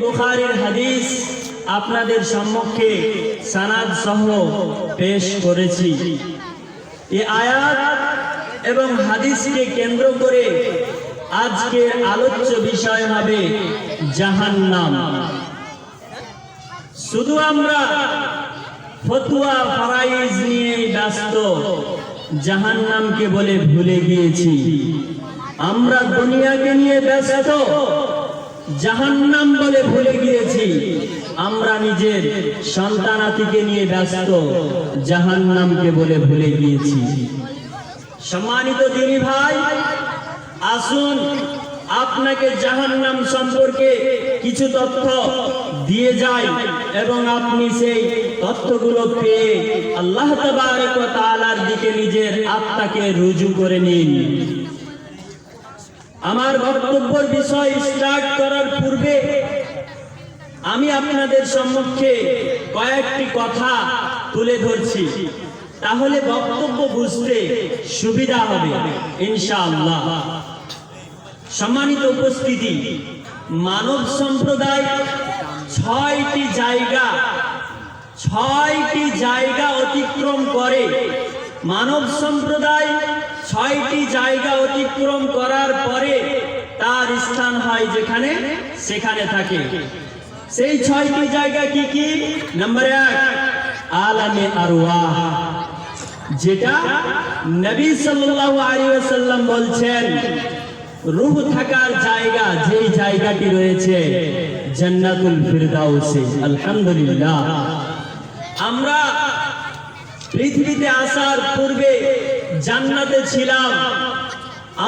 বুখারীর হাদিস আপনাদের সম্মুখে সানাদ সহ পেশ করেছি। এই আয়াত এবং হাদিসকে কেন্দ্র করে আলোচ্য বিষয় হবে জাহান্নাম। শুধু আমরা ফতুয়া, ফারাইজ নিয়ে ব্যস্ত, জাহান্নামকে বলে ভুলে গিয়েছি। আমরা দুনিয়াকে নিয়ে ব্যস্ত জাহান্নাম বলে ভুলে গিয়েছি। আমরা নিজের সন্তানাতিকে নিয়ে ব্যস্ত, জাহান্নামকে বলে ভুলে গিয়েছি। সম্মানিত দিনী ভাই, আসুন আপনাকে জাহান্নাম সম্পর্কে কিছু তথ্য দিয়ে যায় এবং আপনি সেই তথ্যগুলো পেয়ে আল্লাহ তাআলার দিকে নিজের আত্মাকে রুজু করে নিন। আমার বক্তব্যের বিষয় স্টার্ট করার আমি আপনাদের সম্মুখে কয়েকটি কথা তুলে ধরছি। তাহলে বক্তব্য বুঝতে সুবিধা হবে, ইনশাআল্লাহ। সম্মানিত উপস্থিতি, মানব সম্প্রদায় ছয়টি জায়গা ছয়টি জায়গা অতিক্রম করে। মানব সম্প্রদায় ছয়টি জায়গা অতিক্রম করার পরে তার স্থান হয় যেখানে? সেখানে থাকে। সেই ছয়টি জায়গা কি কি? নম্বর এক, আলামে আরওয়াহ, যেটা নবী সাল্লাল্লাহু আলাইহি ওয়াসাল্লাম বলছেন, রূহ থাকার জায়গা যেই জায়গাটি রয়েছে, জান্নাতুল ফিরদাউসে, আলহামদুলিল্লাহ। আমরা পৃথিবীতে আসার পূর্বে জান্নাতে ছিলাম,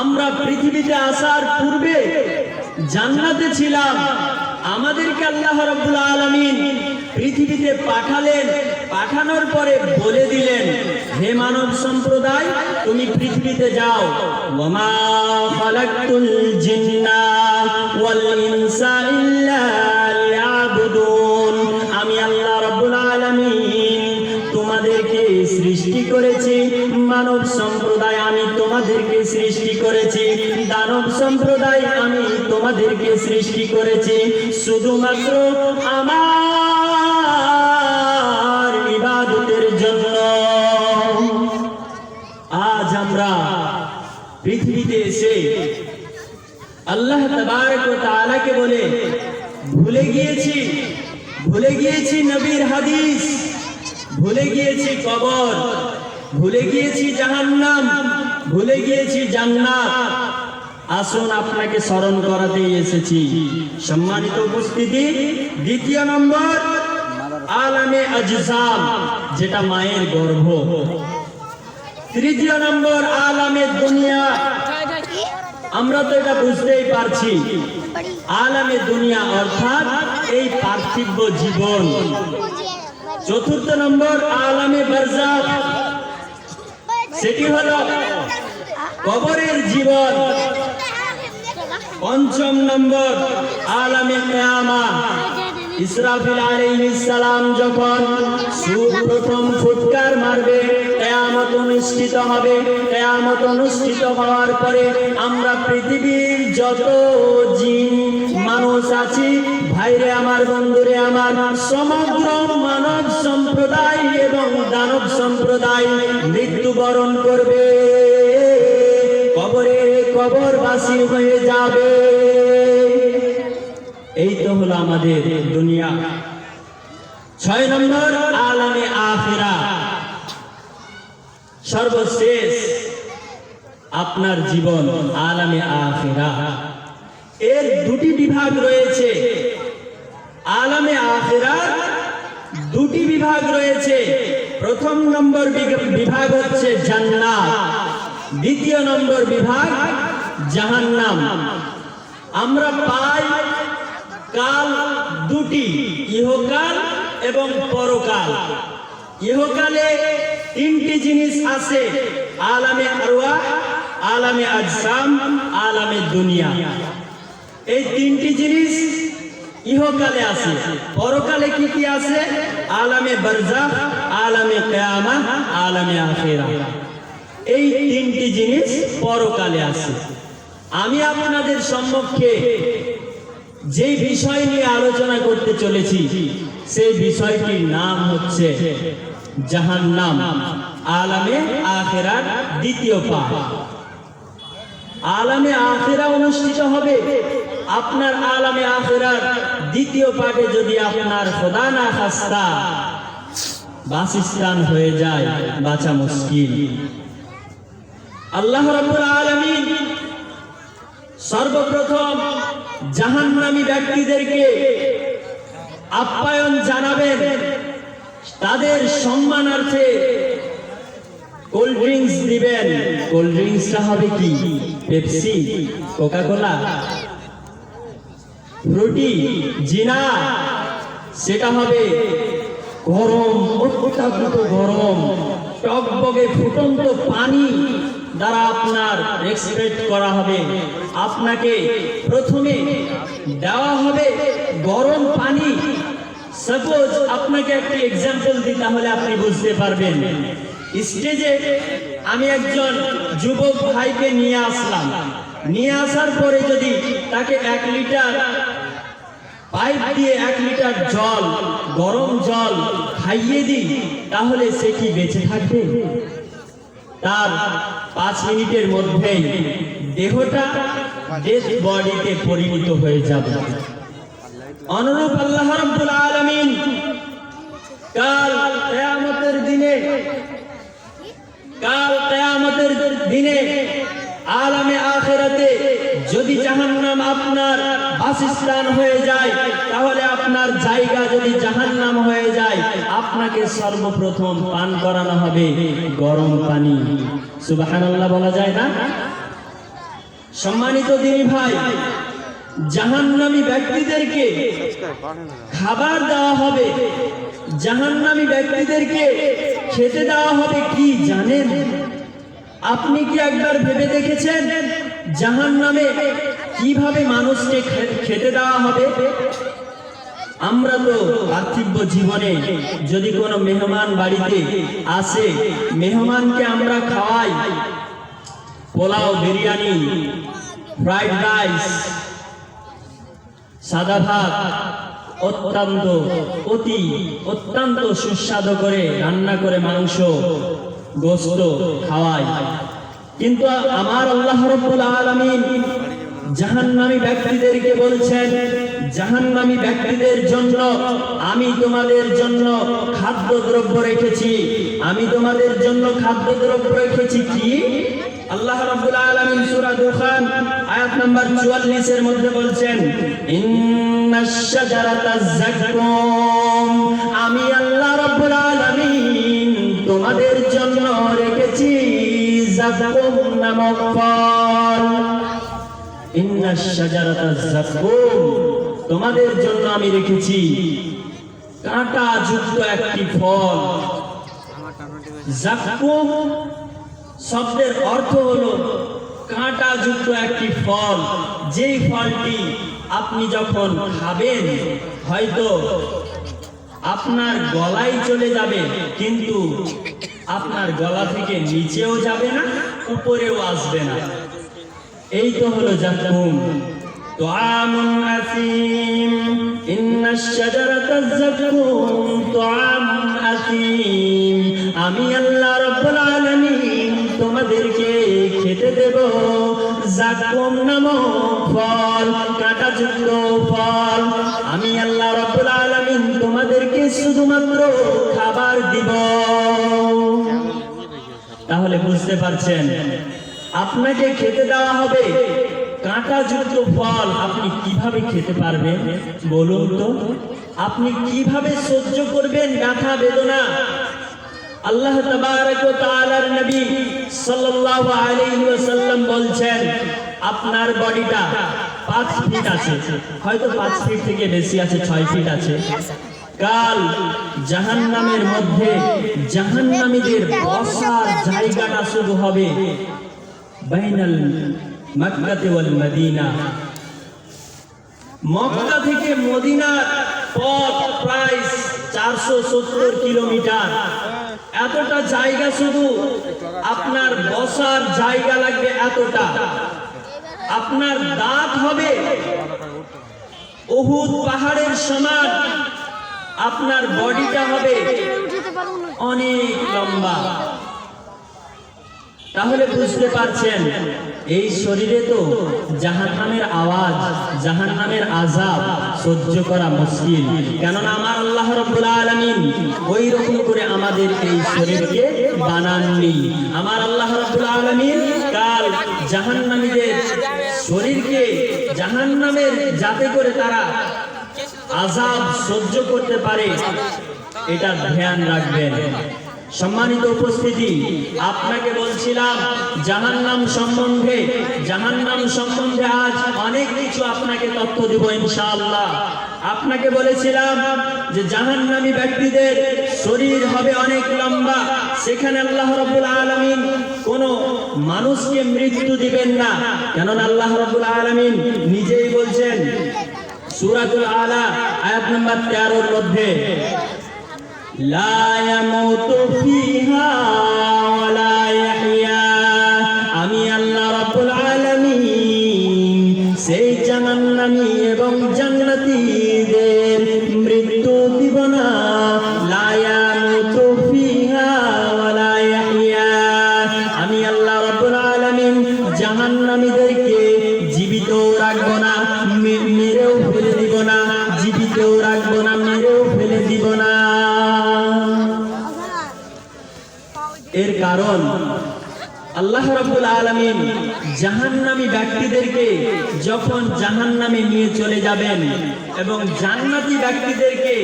আমরা পৃথিবীতে আসার পূর্বে জান্নাতে ছিলাম আমাদেরকে আল্লাহ রব্বুল আলমিন পৃথিবীতে পাঠালেন, পাঠানোর পরে বলে দিলেন, হে মানব সম্প্রদায়, তুমি পৃথিবীতে যাও। মমা খালাকতুল জিন্না ওয়াল ইনসা ইল্লা সম্প্রদায় আমি তোমাদেরকে সৃষ্টি করেছি। শুধুমাত্র আমার ইবাদতের জন্য। আজ আমরা পৃথিবীতে এসে আল্লাহ তাআলাকে বলে, ভুলে গিয়েছি ভুলে গিয়েছি নবীর হাদিস, ভুলে গিয়েছি কবর, ভুলে গিয়েছি জাহান্নাম, ভুলে গিয়েছি জান্নাত। আসুন আপনাকে স্মরণ করাতেই এসেছি। সম্মানিত উপস্থিতি, দ্বিতীয় নম্বর, আলামে আজসাম, যেটা মায়ের গর্ভ। তৃতীয় নম্বর, আলামে দুনিয়া। আমরা তো এটা বুঝতেই পারছি। আলামে দুনিয়া অর্থাৎ এই পার্থিব জীবন। চতুর্থ নম্বর, আলামে বারজাখ সেটি হলো কবরের জীবন। পঞ্চম নম্বর, আলামে কিয়ামা। ইসরাফিল আলাইহিস সালাম যখন সুপ্রথম ফুটকার মারবে, কিয়ামত অনুষ্ঠিত হবে। কিয়ামত অনুষ্ঠিত হওয়ার পরে আমরা পৃথিবীর যত জিন, মানুষ আছি, ভাইরে আমার, বন্ধুরে আমার, সমগ্র মানব সম্প্রদায় এবং দানব সম্প্রদায় মৃত্যুবরণ করবে। কবরে কবরবাসী হয়ে যাবে। এই তো হলো আমাদের দুনিয়া। ছয় নম্বর আলামে আখেরা। সর্বশেষ আপনার জীবন আলামে আখেরা। এর দুটি বিভাগ রয়েছে। আলামে আখেরা দুটি বিভাগ রয়েছে। প্রথম নম্বর বিভাগ হচ্ছে জান্নাত। দ্বিতীয় নম্বর বিভাগ, জাহান্নাম। আমরা পাই কাল দুটি, ইহকাল এবং পরকাল। ইহকালে তিনটি জিনিস আছে, আলামে আরওয়াহ, আলামে আজসাম, আলামে দুনিয়া। এই তিনটি জিনিস ইহকালে আছে। পরকালে কি কি আছে? আলামে বারজাখ আলামে কিয়ামা আলামে আখিরা এই তিনটি জিনিস পরকালে আছে। আমি আপনাদের সম্মুখে যে বিষয় নিয়ে আলোচনা করতে চলেছি, সেই বিষয়টির নাম হচ্ছে জাহান নাম আলামে আখেরার দ্বিতীয় পাঠ। আলামে আখেরা অনুষ্ঠিত হবে। আপনার আলামে আখেরার দ্বিতীয় পাঠে যদি আপনার খোদা না খাস্তা, বাসস্থান হয়ে যায়, বাঁচা মুশকিল। আল্লাহ রাব্বুল আলামিন সর্বপ্রথম জাহান্নামী ব্যক্তিদেরকে আপ্যায়ন জানাবেন। তাদের সম্মানার্থে কোল্ড ড্রিঙ্কস দিবেন। কোল্ড ড্রিঙ্কসটা হবে কি? পেপসি কোকা কোলা ফ্রুটি জিনা, সেটা হবে গরম অত্যাধিক গরম, টকবগে ফুটন্ত পানি দ্বারা আপনার এক্সপেক্ট করা হবে। আপনাকে প্রথমে দেওয়া হবে গরম পানি। সাপোজ আপনাকে একটি এক্সাম্পল দিই, তাহলে আপনি বুঝতে পারবেন। স্টেজে আমি একজন যুবক ভাইকে নিয়ে আসলাম। নিয়ে আসার পরে যদি তাকে এক লিটার পাইপ দিয়ে এক লিটার জল, গরম জল খাইয়ে দিই, তাহলে সে কি বেঁচে থাকবে? তার পাঁচ মিনিটের মধ্যেই দেহটা দেশ বডিতে পরিণত হয়ে যাবে। অনুরূপ আল্লাহ রাব্বুল আলামিন কাল কিয়ামতের দিনে, কাল কিয়ামতের দিনে আলামে আখেরাতে যদি জাহান্নাম আপনার বাসস্থান হয়ে যায়, তাহলে আপনার জায়গা যদি জাহান্নাম হয়ে যায়, আপনাকে সর্বপ্রথম পান করানো হবে গরম পানি। সুবহানাল্লাহ বলা যায় না? সম্মানিত দিনী ভাই, জাহান্নামী ব্যক্তিদেরকে খাবার দেওয়া হবে। জাহান্নামী ব্যক্তিদেরকে খেতে দেওয়া হবে কি জানেন? আপনি কি একবার ভেবে দেখেছেন? জাহান্নামে কীভাবে মানুষকে খেতে দেওয়া হবে? আমরা তো পার্থিব জীবনে যদি কোনো মেহমান বাড়িতে আসে, মেহমানকে আমরা খাওয়াই। পোলাও, বিরিয়ানি, ফ্রাইড রাইস, সাদা ভাত, অত্যন্ত অতি অত্যন্ত সুস্বাদু করে রান্না করে মাংস, গোস্ত খাওয়াই। কিন্তু আমার আল্লাহ রব্বুল আলামিন জাহান্নামী ব্যক্তিদেরকে বলছেন, জাহান্নামী ব্যক্তিদের জন্য আমি তোমাদের জন্য খাদ্য দ্রব্য রেখেছি। আমি তোমাদের জন্য খাদ্য দ্রব্য রেখেছি কি? আল্লাহ রাব্বুল আলামিন সূরা দুখান আয়াত নাম্বার 44 এর মধ্যে বলছেন ইন্নাশ শাজারাতাজ যাকুম আমি আল্লাহ রাব্বুল আলামিন তোমাদের জন্য আমি রেখেছি কাঁটা যুক্ত একটি ফল। শব্দের অর্থ হলো কাঁটা যুক্ত একটি ফল। যেই ফলটি আপনি যখন খাবেন, হয়তো আপনার গলায় চলে যাবে, কিন্তু আপনার গলা থেকে নিচেও যাবে না উপরেও আসবে না এই তো হলো জাকুম طعام أثيم إن الشجرة الزقوم طعام أثيم আমি আল্লাহ রব্বুল আলামিন তোমাদেরকে খেতে দেব জাকুম নামক ফল কাঁটাযুক্ত ফল আমি আল্লাহ রব্বুল আলামিন তোমাদেরকে শুধুমাত্র তাহলে বুঝতে পারছেন। আপনাকে খেতে দেওয়া হবে কাঁটাযুক্ত ফল। আপনি কীভাবে খেতে পারবেন? বলুন তো। আপনি কীভাবে সহ্য করবেন ব্যথা, বেদনা? আল্লাহ তাআলার নবী সাল্লাল্লাহু আলাইহি ওয়াসাল্লাম বলছেন, আপনার বডিটা পাঁচ ফিট আছে। হয়তো পাঁচ ফিট থেকে বেশি আছে, ছয় ফিট আছে। কাল জাহান্নামের মধ্যে জাহান্নামীদের বসার জায়গাটা শুরু হবে বাইনাল ওয়াল মদিনা। মক্কা থেকে মদিনার পথ প্রায় চারশো সত্তর কিলোমিটার। এতটা জায়গা শুধু আপনার বসার জায়গা লাগবে এতটা। আপনার দাঁত হবে উহুদ পাহাড়ের সমান। আপনার বডিটা হবে অনেক লম্বা। তাহলে বুঝতে পারছেন, এই শরীরে তো জাহান্নামের আওয়াজ, জাহান্নামের আজাব সহ্য করা মুশকিল। কেননা আমার আল্লাহ রাব্বুল আলামিন ওই রকম করে আমাদের এই শরীরকে বানাননি। আমার আল্লাহ রাব্বুল আলামিন কাল জাহান্নামীদের শরীরকে জাহান্নামের যাতে করে তারা আজাব সহ্য করতে পারে, এটা ধ্যান রাখবেন। সম্মানিত উপস্থিতি, আপনাকে বলছিলাম, জাহান্নাম সম্বন্ধে জাহান্নাম সম্বন্ধে আজ অনেক কিছু আপনাকে তথ্য দিব ইনশাআল্লাহ। আপনাকে বলেছিলাম যে জাহান্নামী ব্যক্তিদের শরীর হবে অনেক লম্বা, সেখানে আল্লাহ রাব্বুল আলামিন কোন মানুষকে মৃত্যু দিবেন না। কেননা আল্লাহ রাব্বুল আলামিন নিজেই বলছেন সূরাতুল আলা আয়াত নাম্বার 13 এর মধ্যে লা ইয়ামুতু ওয়ালা আলামিন ব্যক্তিদেরকে যখন নিয়ে চলে যাবেন এবং জান্নাতি ব্যক্তিদেরকে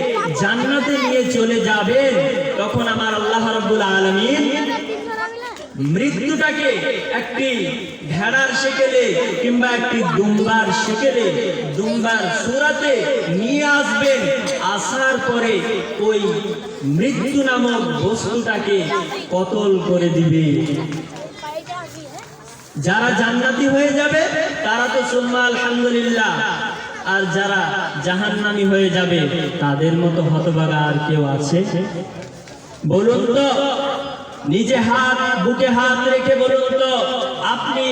জান্নাতে নিয়ে চলে যাবেন, তখন আমার আল্লাহ রাব্বুল আলামিন মৃত্যুটাকে একটি ভেড়ার সেকেলে কিংবা একটি দুম্বার সেকেলে, দুম্বার সুরাতে নিয়ে আসবেন। আসার পরে ওই মৃত্যু নামক বস্তুটাকে কতল করে দিবে? যারা জান্নাতি হয়ে যাবে, তারা তো সুম্মা আলহামদুলিল্লাহ। আর যারা জাহান্নামী হয়ে যাবে, তাদের মতো হতভাগা আর কেউ আছে? বলুন তো, নিজে হাত, বুকে হাত রেখে বলুন তো, আপনি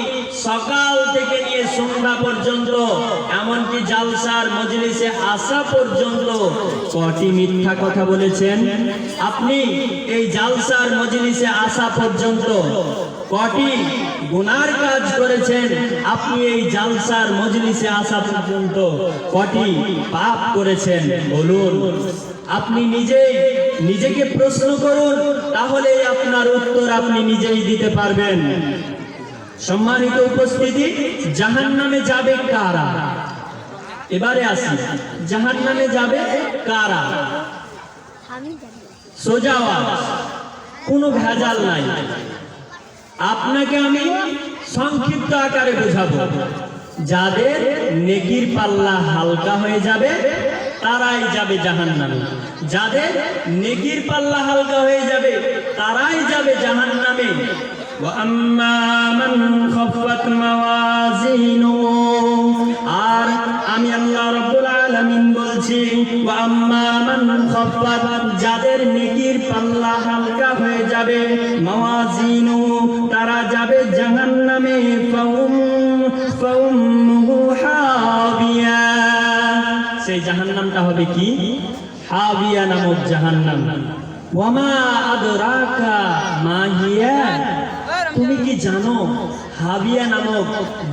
সকাল থেকে নিয়ে সন্ধ্যা পর্যন্ত, এমনকি জালসার মজলিসে আসা পর্যন্ত কটি মিথ্যা কথা বলেছেন? আপনি এই জালসার মজলিসে আসা পর্যন্ত কটি গুনার কাজ করেছেন? আপনি এই জালসার মজলিসে আসা পর্যন্ত কটি পাপ করেছেন? বলুন। আপনি নিজেই নিজেকে প্রশ্ন করুন তাহলে আপনার উত্তর আপনি নিজেই দিতে পারবেন। সম্মানিত উপস্থিতি জাহান নামে যাবে কারা? এবারে আসি। জাহান নামে যাবে কারা? সোজা কোনো ভেজাল নাই। আপনাকে আমি সংক্ষিপ্ত আকারে বোঝাবো। যাদের নেকির পাল্লা হালকা হয়ে যাবে, তারাই যাবে জাহান নামে যাদের নেকির পাল্লা হালকা হয়ে যাবে, তারাই যাবে জাহান নামে আর আমি আল্লাহ বলছি যাদের নেকির পাল্লা হালকা হয়ে যাবে মাওয়াজিনু। তারা যাবে ফাউমহু হাবিয়া। সেই জাহান্নামটা হবে কি? হাবিয়া নামক জাহান্নাম। ওয়ামা আদরাকা মা হিয়া? তুমি কি জানো হাবিয়া নামক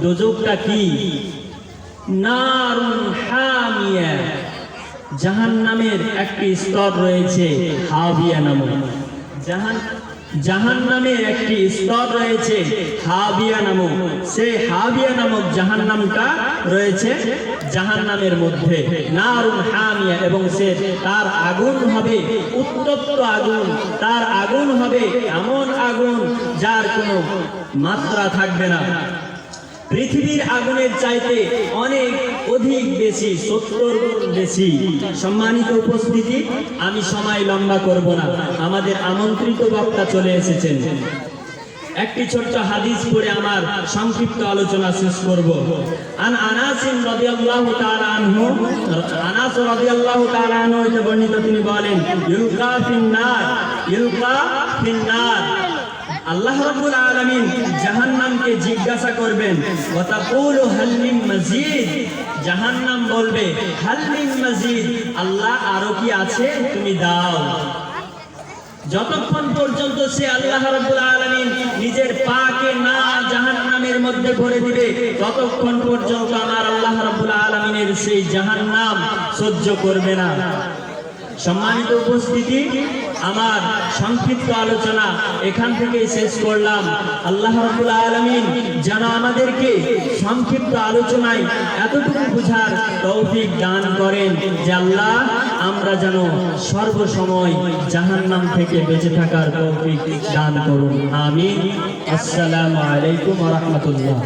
দোজকটা কি? নারুন হামিয়া। জাহান্নামের একটি স্তর রয়েছে হাবিয়া নামক। জাহান জাহান্নামের একটি স্তর রয়েছে, হাবিয়া নামক। সে হাবিয়া নামক জাহান নামটা রয়েছে জাহান নামের মধ্যে। নারুন হামিয়া এবং সে তার আগুন হবে, উত্তপ্ত আগুন। তার আগুন হবে এমন আগুন যার কোনো মাত্রা থাকবে না। পৃথিবীর আগুনের চাইতে অনেক অধিক বেশি, সত্তর বেশি। সম্মানিত উপস্থিতি, আমি সময় লম্বা করব না। আমাদের আমন্ত্রিত বক্তা চলে এসেছেন। একটি ছোট্ট হাদিস পড়ে আমার সংক্ষিপ্ত আলোচনা শেষ করব। আন আনাসিন রাদিয়াল্লাহু তাআলা আনহু, আনাস রাদিয়াল্লাহু তাআলা আনহু বর্ণিত তিনি বলেন, ইলকা নার, ইলকা ফিন নার। আল্লাহ রাব্বুল আলামিন জাহান্নামকে জিজ্ঞাসা করবেন, ওয়াতাকুলু হাল মিন মাজিদ? জাহান্নাম বলবে হাল মিন মাজিদ, আল্লাহ আরও কি আছে? তুমি দাও। যতক্ষণ পর্যন্ত সে আল্লাহ রাব্বুল আলামিন নিজের পাকে না জাহান্নামের মধ্যে ভরে দিবে, ততক্ষণ পর্যন্ত আমার আল্লাহ রাব্বুল আলামিনের সেই জাহান্নাম সহ্য করবে না। সম্মানিত উপস্থিতি আমার সংক্ষিপ্ত আলোচনা এখান থেকে শেষ করলাম। আল্লাহ রাব্বুল আলামিন যেন আমাদেরকে সংক্ষিপ্ত আলোচনায় এতটুকু বুঝার তৌফিক দান করেন যে আল্লাহ, আমরা যেন সর্বসময় জাহান্নাম থেকে বেঁচে থাকার তৌফিক দান করুন। আমি আসসালামু আলাইকুম রাহমাতুল্লাহ।